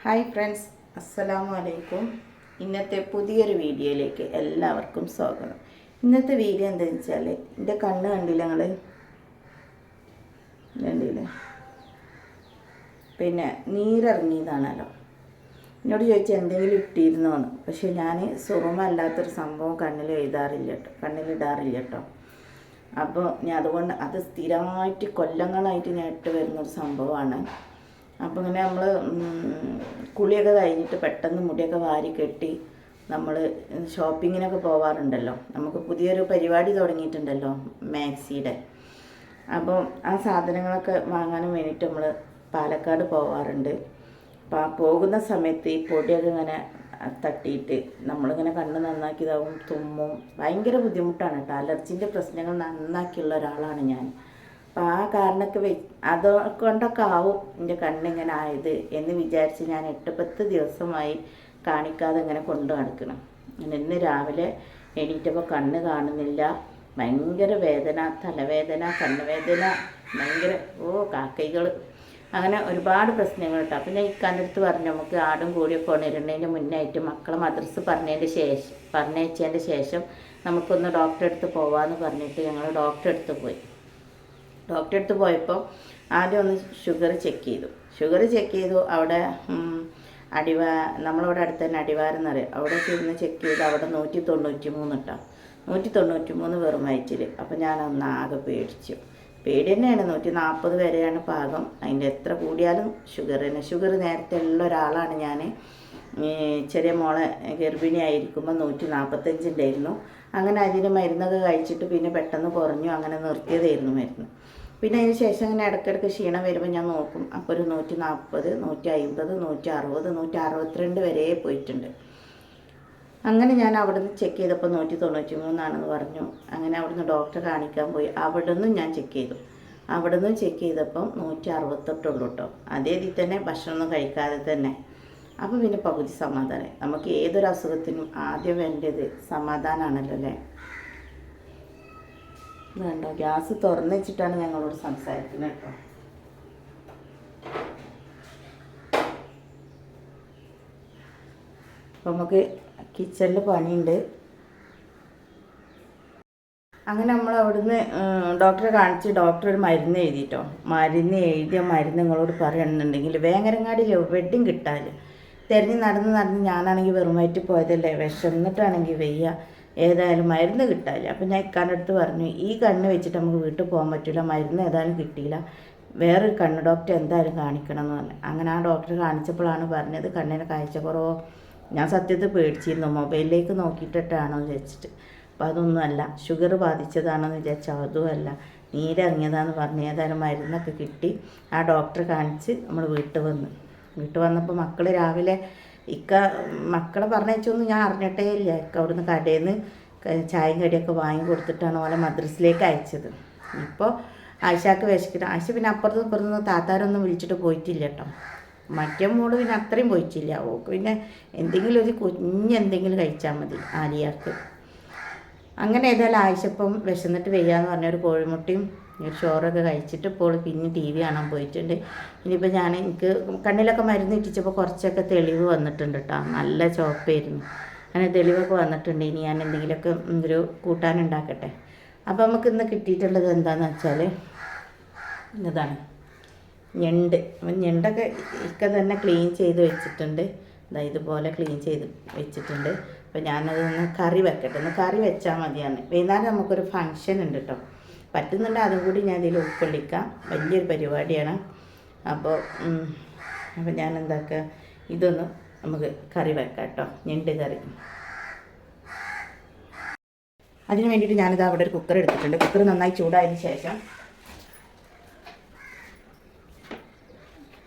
Hi friends അസ്സലാമു അലൈക്കും. ഇന്നത്തെ പുതിയൊരു വീഡിയോയിലേക്ക് എല്ലാവർക്കും സ്വാഗതം. ഇന്നത്തെ വീഡിയോ എന്താണെന്ന് വെച്ചാൽ എന്റെ കണ്ണ് കണ്ടില്ല നിങ്ങൾ കണ്ടില്ല? പിന്നെ നീരിറങ്ങിയതാണല്ലോ. എന്നോട് ചോദിച്ചാൽ എന്തെങ്കിലും ഇട്ടിരുന്നോന്ന് പക്ഷെ ഞാൻ സുറമല്ലാത്തൊരു സംഭവം കണ്ണിൽ എഴുതാറില്ല കേട്ടോ. കണ്ണിലിടാറില്ല കേട്ടോ. അപ്പോൾ ഞാൻ അതുകൊണ്ട് അത് സ്ഥിരമായിട്ട് കൊല്ലങ്ങളായിട്ട് ഞാൻ ഇട്ട് വരുന്നൊരു സംഭവമാണ്. അപ്പോൾ ഇങ്ങനെ നമ്മൾ കുളിയൊക്കെ കഴിഞ്ഞിട്ട് പെട്ടെന്ന് മുടിയൊക്കെ വാരി കെട്ടി നമ്മൾ ഷോപ്പിങ്ങിനൊക്കെ പോവാറുണ്ടല്ലോ. നമുക്ക് പുതിയൊരു പരിപാടി തുടങ്ങിയിട്ടുണ്ടല്ലോ മാക്സിയുടെ. അപ്പോൾ ആ സാധനങ്ങളൊക്കെ വാങ്ങാനും വേണ്ടിയിട്ട് നമ്മൾ പാലക്കാട് പോവാറുണ്ട്. അപ്പോൾ ആ പോകുന്ന സമയത്ത് ഈ പൊടിയൊക്കെ ഇങ്ങനെ തട്ടിയിട്ട് നമ്മളിങ്ങനെ കണ്ണ് നന്നാക്കിയതാവും തുമ്മും ഭയങ്കര ബുദ്ധിമുട്ടാണ് കേട്ടോ. അലർജിന്റെ പ്രശ്നങ്ങൾ നന്നാക്കിയുള്ള ഒരാളാണ് ഞാൻ. അപ്പം ആ കാരണമൊക്കെ വെ അതുകൊണ്ടൊക്കെ ആവും എന്റെ കണ്ണിങ്ങനെ ആയത് എന്ന് വിചാരിച്ച് ഞാൻ എട്ട് പത്ത് ദിവസമായി കാണിക്കാതെ ഇങ്ങനെ കൊണ്ടു നടക്കണം. ഇന്ന് രാവിലെ എണീറ്റപ്പോൾ കണ്ണ് കാണുന്നില്ല. ഭയങ്കര വേദന തലവേദന കണ്ണുവേദന ഭയങ്കര ഓ കാക്കൈകൾ അങ്ങനെ ഒരുപാട് പ്രശ്നങ്ങൾ കേട്ടോ. അപ്പം ഞാൻ ഇക്കാന്റെ അടുത്ത് പറഞ്ഞു നമുക്ക് ആടും കൂടിയൊക്കെ ഉണരുന്നതിന് മുന്നായിട്ട് മക്കളെ മദ്രസ് പറഞ്ഞതിന്റെ ശേഷം പറഞ്ഞയച്ചതിന്റെ ശേഷം നമുക്കൊന്ന് ഡോക്ടറെ അടുത്ത് പോവാമെന്ന് പറഞ്ഞിട്ട് ഞങ്ങൾ ഡോക്ടറെ അടുത്ത് പോയി. ഡോക്ടറെ അടുത്ത് പോയപ്പോൾ ആദ്യം ഒന്ന് ഷുഗർ ചെക്ക് ചെയ്തു. ഷുഗർ ചെക്ക് ചെയ്തു അവിടെ അടിവാ നമ്മളവിടെ അടുത്ത് തന്നെ അടിവാരം എന്നറിയാം അവിടെ ചെന്ന് ചെക്ക് ചെയ്ത് അവിടെ നൂറ്റി തൊണ്ണൂറ്റി മൂന്ന് കേട്ടോ നൂറ്റി തൊണ്ണൂറ്റി മൂന്ന് വെറും വയറ്റിൽ. അപ്പോൾ ഞാനൊന്ന് ആകെ പേടിച്ചു. പേടി തന്നെയാണ് നൂറ്റി നാൽപ്പത് വരെയാണ് പാകം. അതിന്റെ എത്ര കൂടിയാലും ഷുഗർ തന്നെ. ഷുഗർ നേരത്തെ ഉള്ള ഒരാളാണ് ഞാൻ. ചെറിയ മോളെ ഗർഭിണി ആയിരിക്കുമ്പോൾ നൂറ്റി നാൽപ്പത്തഞ്ചുണ്ടായിരുന്നു അങ്ങനെ അതിന് മരുന്നൊക്കെ കഴിച്ചിട്ട് പിന്നെ പെട്ടെന്ന് കുറഞ്ഞു അങ്ങനെ നിർത്തിയതായിരുന്നു മരുന്ന്. പിന്നെ അതിന് ശേഷം ഇങ്ങനെ ഇടയ്ക്കിടയ്ക്ക് ക്ഷീണം വരുമ്പോൾ ഞാൻ നോക്കും. അപ്പോൾ ഒരു നൂറ്റി നാൽപ്പത് നൂറ്റി അമ്പത് നൂറ്റി അറുപത് നൂറ്റി അറുപത്തിരണ്ട് വരെ പോയിട്ടുണ്ട്. അങ്ങനെ ഞാൻ അവിടുന്ന് ചെക്ക് ചെയ്തപ്പോൾ നൂറ്റി തൊണ്ണൂറ്റി മൂന്നാണെന്ന് പറഞ്ഞു. അങ്ങനെ അവിടുന്ന് ഡോക്ടറെ കാണിക്കാൻ പോയി. അവിടുന്ന് ഞാൻ ചെക്ക് ചെയ്തു. അവിടുന്ന് ചെക്ക് ചെയ്തപ്പം നൂറ്റി അറുപത്തെട്ടുള്ളൂ കേട്ടോ അതേ ഇതിൽ തന്നെ ഭക്ഷണമൊന്നും കഴിക്കാതെ തന്നെ. അപ്പോൾ പിന്നെ പകുതി സമാധാനം നമുക്ക് ഏതൊരു അസുഖത്തിനും ആദ്യം വേണ്ടത് സമാധാനമാണല്ലോ അല്ലേ? വേണ്ടോ ഗ്യാസ് തുറന്ന് വെച്ചിട്ടാണ് ഞങ്ങളോട് സംസാരിക്കുന്നത് കേട്ടോ. അപ്പോൾ നമുക്ക് കിച്ചണിൽ പണിയുണ്ട്. അങ്ങനെ നമ്മൾ അവിടുന്ന് ഡോക്ടറെ കാണിച്ച് ഡോക്ടർ ഒരു മരുന്ന് എഴുതിയിട്ടോ മരുന്ന് എഴുതിയ മരുന്ന് നിങ്ങളോട് പറയണമെന്നുണ്ടെങ്കിൽ വേങ്ങരങ്ങാടി വെഡ്ഡിങ് കിട്ടാൽ തിരഞ്ഞ് നടന്ന് നടന്ന് ഞാനാണെങ്കിൽ വെറുമായിട്ട് പോയതല്ലേ പോയതല്ലേ വിശന്നിട്ടാണെങ്കിൽ വെയ്യ. ഏതായാലും മരുന്ന് കിട്ടാല്ല അപ്പം ഞാൻ ഇക്കാന്റെ പറഞ്ഞു ഈ കണ്ണ് വെച്ചിട്ട് നമുക്ക് വീട്ടിൽ പോകാൻ പറ്റില്ല മരുന്ന് ഏതായാലും കിട്ടിയില്ല. വേറൊരു കണ്ണ് ഡോക്ടർ എന്തായാലും കാണിക്കണം എന്ന് പറഞ്ഞു. അങ്ങനെ ആ ഡോക്ടർ കാണിച്ചപ്പോഴാണ് പറഞ്ഞത് കണ്ണിന് കാഴ്ചക്കുറവോ? ഞാൻ സത്യത്തിൽ പേടിച്ചിരുന്നു മൊബൈലിലേക്ക് നോക്കിയിട്ടിട്ടാണോ എന്ന് വെച്ചിട്ട് അപ്പോൾ അതൊന്നുമല്ല ഷുഗർ ബാധിച്ചതാണെന്ന് വിചാരിച്ചാൽ അതുമല്ല നീരിറങ്ങിയതാന്ന് പറഞ്ഞ് ഏതായാലും മരുന്നൊക്കെ കിട്ടി. ആ ഡോക്ടറെ കാണിച്ച് നമ്മൾ വീട്ടിൽ വന്ന്. വീട്ടിൽ വന്നപ്പോൾ മക്കൾ രാവിലെ ഇക്ക മക്കളെ പറഞ്ഞൊന്നും ഞാൻ അറിഞ്ഞിട്ടേ ഇല്ല. ഇക്ക അവിടുന്ന് കടയിൽ നിന്ന് ചായയും കടിയൊക്കെ വാങ്ങി കൊടുത്തിട്ടാണ് ഓലെ മദ്രസിലേക്ക് അയച്ചത്. ഇപ്പോൾ ആയിഷാക്ക് വിശക്കിട്ട്. ആയിഷ പിന്നെ അപ്പുറത്തും ഇപ്പുറത്തുനിന്ന് താത്താരൊന്നും വിളിച്ചിട്ട് പോയിട്ടില്ല കേട്ടോ. മറ്റേ മോൾ പിന്നെ അത്രയും പോയിട്ടില്ല. ഓക്ക് പിന്നെ എന്തെങ്കിലും ഒരു കുഞ്ഞെന്തെങ്കിലും കഴിച്ചാൽ മതി ആലിയാക്ക്. അങ്ങനെ ഏതായാലും ആയിഷപ്പം വിശന്നിട്ട് വയ്യാന്ന് പറഞ്ഞൊരു കോഴിമുട്ടയും ചോറൊക്കെ കഴിച്ചിട്ട് ഇപ്പോൾ പിന്നെ ടി വി കാണാൻ പോയിട്ടുണ്ട്. ഇനിയിപ്പോൾ ഞാൻ എനിക്ക് കണ്ണിലൊക്കെ മരുന്ന് ഇട്ടിച്ചപ്പോൾ കുറച്ചൊക്കെ തെളിവ് വന്നിട്ടുണ്ട് കേട്ടോ. നല്ല ചോപ്പായിരുന്നു അങ്ങനെ തെളിവൊക്കെ വന്നിട്ടുണ്ട്. ഇനി ഞാൻ എന്തെങ്കിലുമൊക്കെ ഒരു കൂട്ടാനുണ്ടാക്കട്ടെ അപ്പോൾ നമുക്ക് ഇന്ന് കിട്ടിയിട്ടുള്ളത് എന്താണെന്ന് വെച്ചാൽ ഇതാണ്. ഞണ്ട്. ഞണ്ടൊക്കെ ഇക്ക തന്നെ ക്ലീൻ ചെയ്ത് വെച്ചിട്ടുണ്ട്. ഇതാ ഇതുപോലെ ക്ലീൻ ചെയ്ത് വെച്ചിട്ടുണ്ട്. അപ്പോൾ ഞാനത് ഒന്ന് കറി വെക്കട്ടെ. ഒന്ന് കറി വെച്ചാൽ മതിയാണ് വൈകുന്നേരം നമുക്കൊരു ഫങ്ഷൻ ഉണ്ട് കേട്ടോ. പറ്റുന്നുണ്ട് അതും കൂടി ഞാൻ ഇതിൽ ഉൾക്കൊള്ളിക്കാം. വലിയൊരു പരിപാടിയാണ്. അപ്പോൾ അപ്പം അപ്പോൾ ഞാൻ എന്താക്കുക? ഇതൊന്ന് നമുക്ക് കറി വെക്കാം കേട്ടോ. ഞണ്ട് കറി. അതിന് വേണ്ടിയിട്ട് ഞാനിത് അവിടെ ഒരു കുക്കർ എടുത്തിട്ടുണ്ട്. കുക്കർ നന്നായി ചൂടായതിന് ശേഷം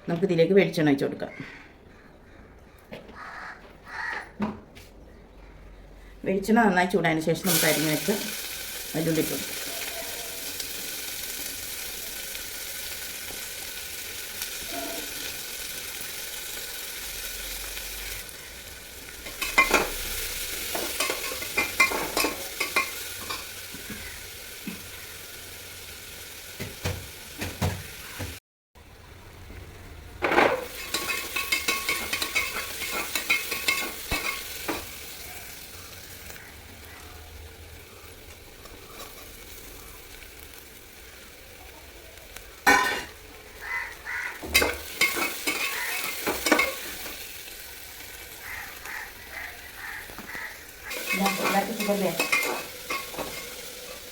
നമുക്ക് ഇതിലേക്ക് വെളിച്ചെണ്ണ വെച്ച് കൊടുക്കാം. വെളിച്ചെണ്ണ നന്നായി ചൂടായതിന് ശേഷം നമുക്ക് അരിഞ്ഞ് വെച്ച് അതിന്റെ കൊടുക്കാം.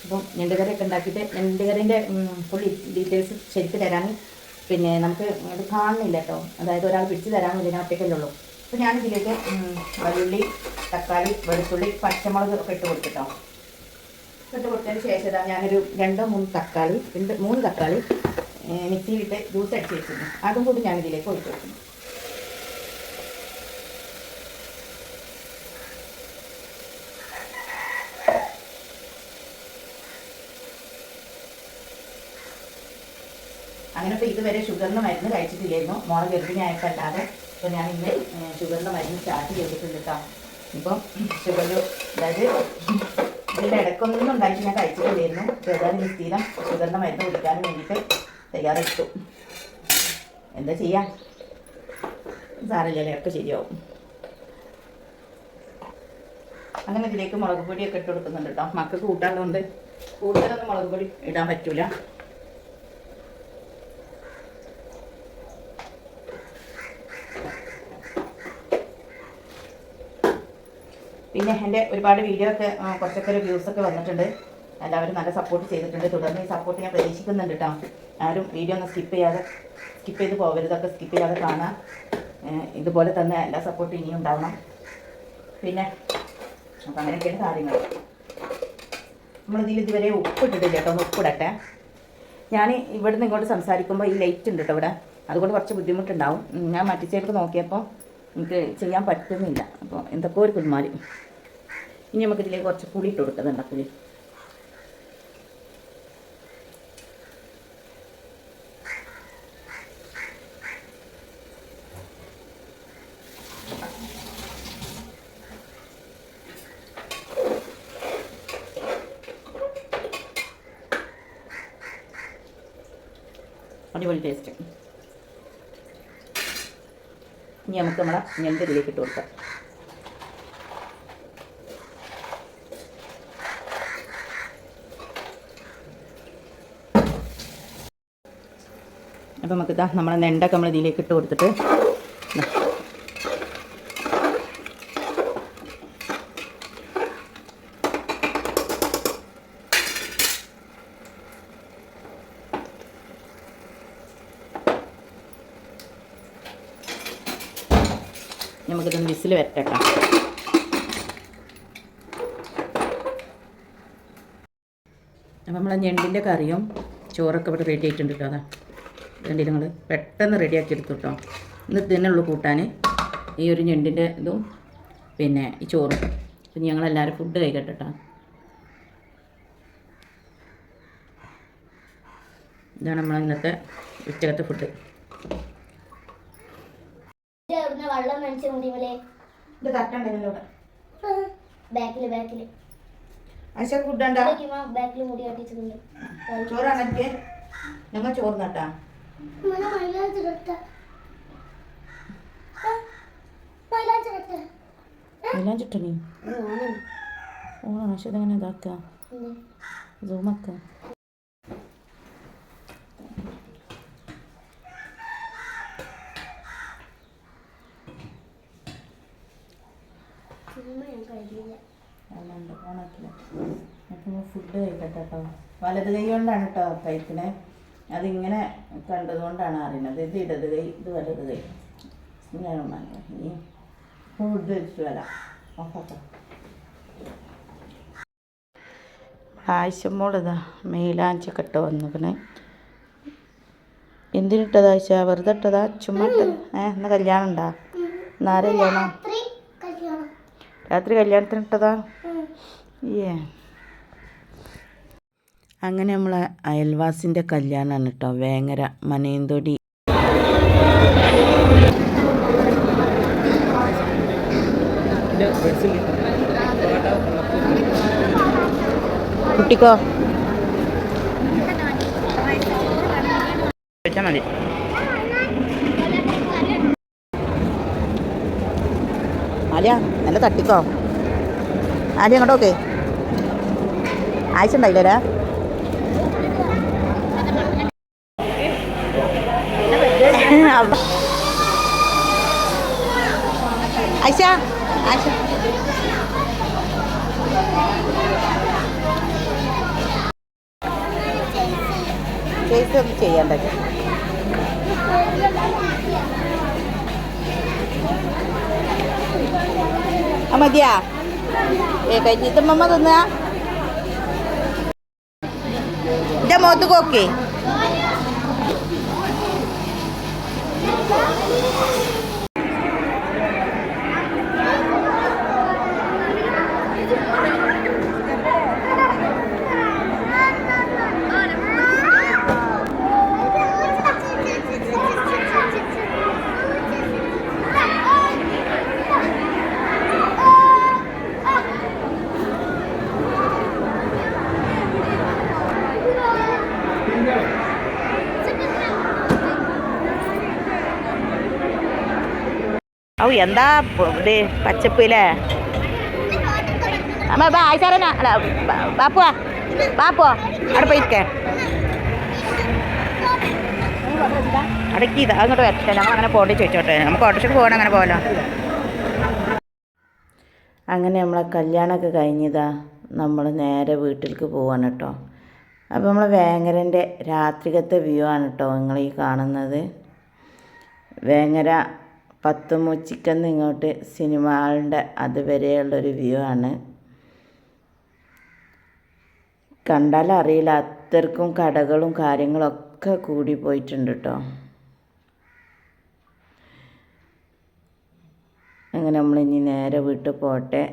അപ്പം ഞണ്ടുകറിയൊക്കെ ഉണ്ടാക്കിയിട്ട് ഞണ്ടുകറിന്റെ ഫുൾ ഡീറ്റെയിൽസ് ശരിക്ക് തരാൻ പിന്നെ നമുക്ക് അത് കാണുന്നില്ല കേട്ടോ. അതായത് ഒരാൾ പിടിച്ച് തരാൻ ഇതിനകത്തേക്കല്ലേ ഉള്ളൂ. അപ്പോൾ ഞാനിതിലേക്ക് വെള്ളുള്ളി തക്കാളി വെളുത്തുള്ളി പച്ചമുളക് ഒക്കെ ഇട്ട് കൊടുത്തിട്ടോ. ഇട്ട് കൊടുത്തതിന് ശേഷം ഇതാ ഞാനൊരു രണ്ടോ മൂന്ന് തക്കാളി രണ്ട് മൂന്ന് തക്കാളി മിക്സിയിലിട്ട് ജ്യൂസ് അടിച്ച് വെച്ചിരുന്നു. അതും കൂടി ഞാനിതിലേക്ക് ഒഴിച്ചു വെക്കുന്നു. അങ്ങനെ ഇപ്പോൾ ഇതുവരെ ഷുഗറിന് മരുന്ന് കഴിച്ചിട്ടില്ലായിരുന്നു. മോളെ ഗർഭിണിയായപ്പോഴല്ലാതെ അപ്പോൾ ഞാൻ ഇന്ന് ഷുഗറിന്റെ മരുന്ന് സ്റ്റാർട്ട് ചെയ്തിട്ടുണ്ട് കേട്ടോ ഇപ്പം ഷുഗർ അതായത് ഇതിന്റെ ഇടയ്ക്കൊന്നും ഉണ്ടായിട്ട് ഞാൻ കഴിച്ചിട്ടില്ലായിരുന്നു. ചെറുതായി ഏതായാലും സ്ഥിരം ഷുഗറിന്റെ മരുന്ന് കുടിക്കാൻ വേണ്ടിയിട്ട് തയ്യാറെടുത്തു. എന്താ ചെയ്യാ? സാറില്ലല്ലേ ഒക്കെ ശരിയാവും. അങ്ങനെ ഇതിലേക്ക് മുളക് പൊടിയൊക്കെ ഇട്ട് കൊടുക്കുന്നുണ്ട് കേട്ടോ മക്കൾക്ക് കൂട്ടാനുള്ളതുകൊണ്ട് കൂടുതലൊന്നും മുളക് പൊടി ഇടാൻ പറ്റൂല. പിന്നെ എന്റെ ഒരുപാട് വീഡിയോ ഒക്കെ കുറച്ചൊക്കെ ഒരു വ്യൂസ് ഒക്കെ വന്നിട്ടുണ്ട്. എല്ലാവരും നല്ല സപ്പോർട്ട് ചെയ്തിട്ടുണ്ട്. തുടർന്ന് ഈ സപ്പോർട്ട് ഞാൻ പ്രതീക്ഷിക്കുന്നുണ്ട് കേട്ടോ ആരും വീഡിയോ ഒന്ന് സ്കിപ്പ് ചെയ്യാതെ സ്കിപ്പ് ചെയ്ത് പോകരുതൊക്കെ സ്കിപ്പ് ചെയ്യാതെ കാണാം ഇതുപോലെ തന്നെ എല്ലാ സപ്പോർട്ടും ഇനിയും ഉണ്ടാവണം. പിന്നെ അപ്പം അങ്ങനെയൊക്കെയാണ് കാര്യങ്ങൾ. നമ്മളിതിൽ ഇതുവരെ ഉപ്പിട്ടിട്ടില്ല കേട്ടോ ഒന്ന് ഉപ്പിടട്ടെ. ഞാൻ ഇവിടുന്ന് ഇങ്ങോട്ട് സംസാരിക്കുമ്പോൾ ഈ ലൈറ്റ് ഉണ്ട് കേട്ടോ ഇവിടെ. അതുകൊണ്ട് കുറച്ച് ബുദ്ധിമുട്ടുണ്ടാവും. ഞാൻ മറ്റു ചേർത്ത് നോക്കിയപ്പോൾ എനിക്ക് ചെയ്യാൻ പറ്റുന്നില്ല. അപ്പോൾ എന്തൊക്കെ ഒരു കുന്മാരി. ഇനി നമുക്ക് ഇതിലേക്ക് കുറച്ച് പുളി ഇട്ട് കൊടുക്കുന്നുണ്ട് പുളി? അടിപൊളി ടേസ്റ്റ് ഇനി നമുക്ക് നമ്മളെ ഞണ്ട് ഇതിലേക്ക് ഇട്ട് കൊടുക്കാം. അപ്പം നമുക്ക് ഇതാ നമ്മുടെ നെണ്ടൊക്കെ നമ്മൾ ഇതിലേക്ക് ഇട്ട് കൊടുത്തിട്ട്. നമുക്കിതൊന്ന് വിസിൽ വരട്ടെ അപ്പം നമ്മളെ ഞണ്ടിന്റെ കറിയും ചോറൊക്കെ ഇവിടെ റെഡി ആയിട്ടുണ്ട് കേട്ടോ അതാ വേണ്ടി നിങ്ങൾ പെട്ടെന്ന് റെഡിയാക്കി എടുത്തു കേട്ടോ ഇന്ന് ഇതിനുള്ളൂ കൂട്ടാൻ ഈ ഒരു ഞണ്ടിന്റെ ഇതും പിന്നെ ഈ ചോറും. പിന്നെ ഞങ്ങളെല്ലാവരും ഫുഡ് കഴിക്കട്ടെ കേട്ടോ ഇതാണ് നമ്മൾ ഇന്നത്തെ ഉച്ചകത്തെ ഫുഡ് വെള്ളം നനച്ച മുടിമലെ ഇത് ഇവിടെ ബാക്കിൽ ബാക്കിൽ. ആശ ഫുഡ് ഉണ്ടോ? ബാക്കിൽ മുടി കട്ടിച്ചിട്ടുണ്ട്. ഞങ്ങൾ ചോറ് നട്ടാ എല്ലാം ഓണാണ്. പക്ഷെ ഇതെങ്ങനെ ഇതാക്കുക സൂമാക്കുക ഓണാക്കില്ല. അപ്പോൾ ഫുഡ് കഴിക്കട്ടെ കേട്ടോ വലത് കൈ കൊണ്ടാണ് കേട്ടോ കഴിക്കണേ അതിങ്ങനെ കണ്ടതുകൊണ്ടാണ് അറിയുന്നത്. ഇത് ഇടത് കൈ ഇത് വലത് കൈ. ഉണ്ടാക്കുക ഇനി ഫുഡ് വെച്ച് വരാം. വന്നിക്കണേ. എന്തിനിട്ടതാ ആഴ്ച വെറുതെ ഇട്ടതാ ചുമ്മാ ഇട്ടത് ഏ ഇന്ന് കല്യാണം ഉണ്ടാ? ഇന്നാരെ കല്യാണം? രാത്രി കല്യാണത്തിന് ഇട്ടതാ ഏ. അങ്ങനെ നമ്മളെ അയൽവാസിന്റെ കല്യാണമാണ് കേട്ടോ വേങ്ങര മനയന്തൊടി കുട്ടിക്കോ? മതി. ആലിയ നല്ല തട്ടിക്കോ? ആലിയ അങ്ങോട്ടോക്കെ ആഴ്ച ഉണ്ടായില്ലേരാ ചേച്ചി ഒന്നും ചെയ്യണ്ടത് ആ മതിയാ ഏ കഴിഞ്ഞിട്ട് മമ്മ തിന്ന എന്റെ മുഖത്ത് കോക്കേ ഔ എന്താ ഇത് പച്ചപ്പ് പച്ചപ്പില്ലേ അമ്മ ബാ ആയിസാറന അല്ല ബാപ്പുവാ ബാപ്പുവാ അവിടെ പോയിരിക്കേ അടക്കി ഇത് അങ്ങോട്ട് വരട്ടെ ഞങ്ങൾ അങ്ങനെ പോകേണ്ടി ചോദിച്ചോട്ടെ നമുക്ക് ഓട്ടോഷക്ക് പോകണം അങ്ങനെ പോകലോ അങ്ങനെ നമ്മളെ കല്യാണമൊക്കെ കഴിഞ്ഞതാ. നമ്മൾ നേരെ വീട്ടിലേക്ക് പോവാണ് കേട്ടോ അപ്പോൾ നമ്മൾ വേങ്ങരന്റെ രാത്രികത്തെ വ്യൂ ആണ് കേട്ടോ നിങ്ങൾ ഈ കാണുന്നത്. വേങ്ങര പത്തുമുച്ചിക്കെന്ന് ഇങ്ങോട്ട് സിനിമ ഹാളിന്റെ അതുവരെയുള്ളൊരു വ്യൂ ആണ്. കണ്ടാൽ അറിയില്ല അത്രക്കും കടകളും കാര്യങ്ങളൊക്കെ കൂടി പോയിട്ടുണ്ട് കേട്ടോ അങ്ങനെ നമ്മൾ ഇനി നേരെ വീട്ടിൽ പോട്ടെ.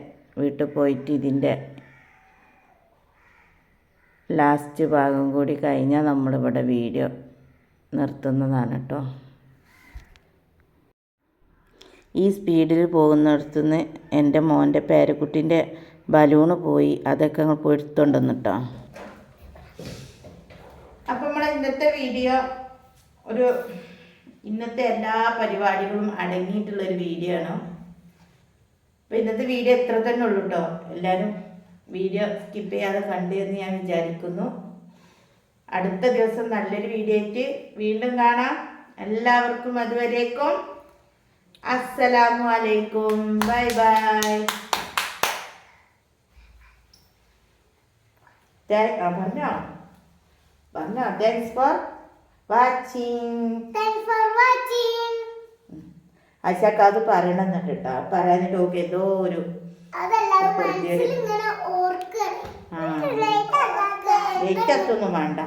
വീട്ടിൽ പോയിട്ട് ഇതിന്റെ ലാസ്റ്റ് ഭാഗം കൂടി കഴിഞ്ഞാൽ നമ്മളിവിടെ വീഡിയോ നിർത്തുന്നതാണ് കേട്ടോ ഈ സ്പീഡിൽ പോകുന്നിടത്തു നിന്ന് എന്റെ മോന്റെ പേരക്കുട്ടീന്റെ ബലൂണ് പോയി. അതൊക്കെ അങ്ങ് പോയി എടുത്തോണ്ടെന്ന് കേട്ടോ. അപ്പം നമ്മളെ ഇന്നത്തെ വീഡിയോ ഒരു ഇന്നത്തെ എല്ലാ പരിപാടികളും അടങ്ങിയിട്ടുള്ള ഒരു വീഡിയോ ആണ്. അപ്പം ഇന്നത്തെ വീഡിയോ എത്ര തന്നെ ഉള്ളൂ കേട്ടോ. എല്ലാവരും വീഡിയോ സ്കിപ്പ് ചെയ്യാതെ കണ്ടു എന്ന് ഞാൻ വിചാരിക്കുന്നു. അടുത്ത ദിവസം നല്ലൊരു വീഡിയോ ആയിട്ട് വീണ്ടും കാണാം. എല്ലാവർക്കും അതുവരേക്കും അസ്സലാമു അലൈക്കും ബൈ. ബൈ പറഞ്ഞോ? പറഞ്ഞോ? Thanks for watching thanks for watching ആശാക്ക അത് പറയണമെന്നുണ്ട് കേട്ടോ. പറയാനിട്ട് ഓക്കെ എന്തോ ഒരു അതല്ലാതെ ഒരു മനസ്സിൽ ഇങ്ങനെ ഓർക്കുക ആ. ലേറ്റ് എത്തൊന്നും വേണ്ട.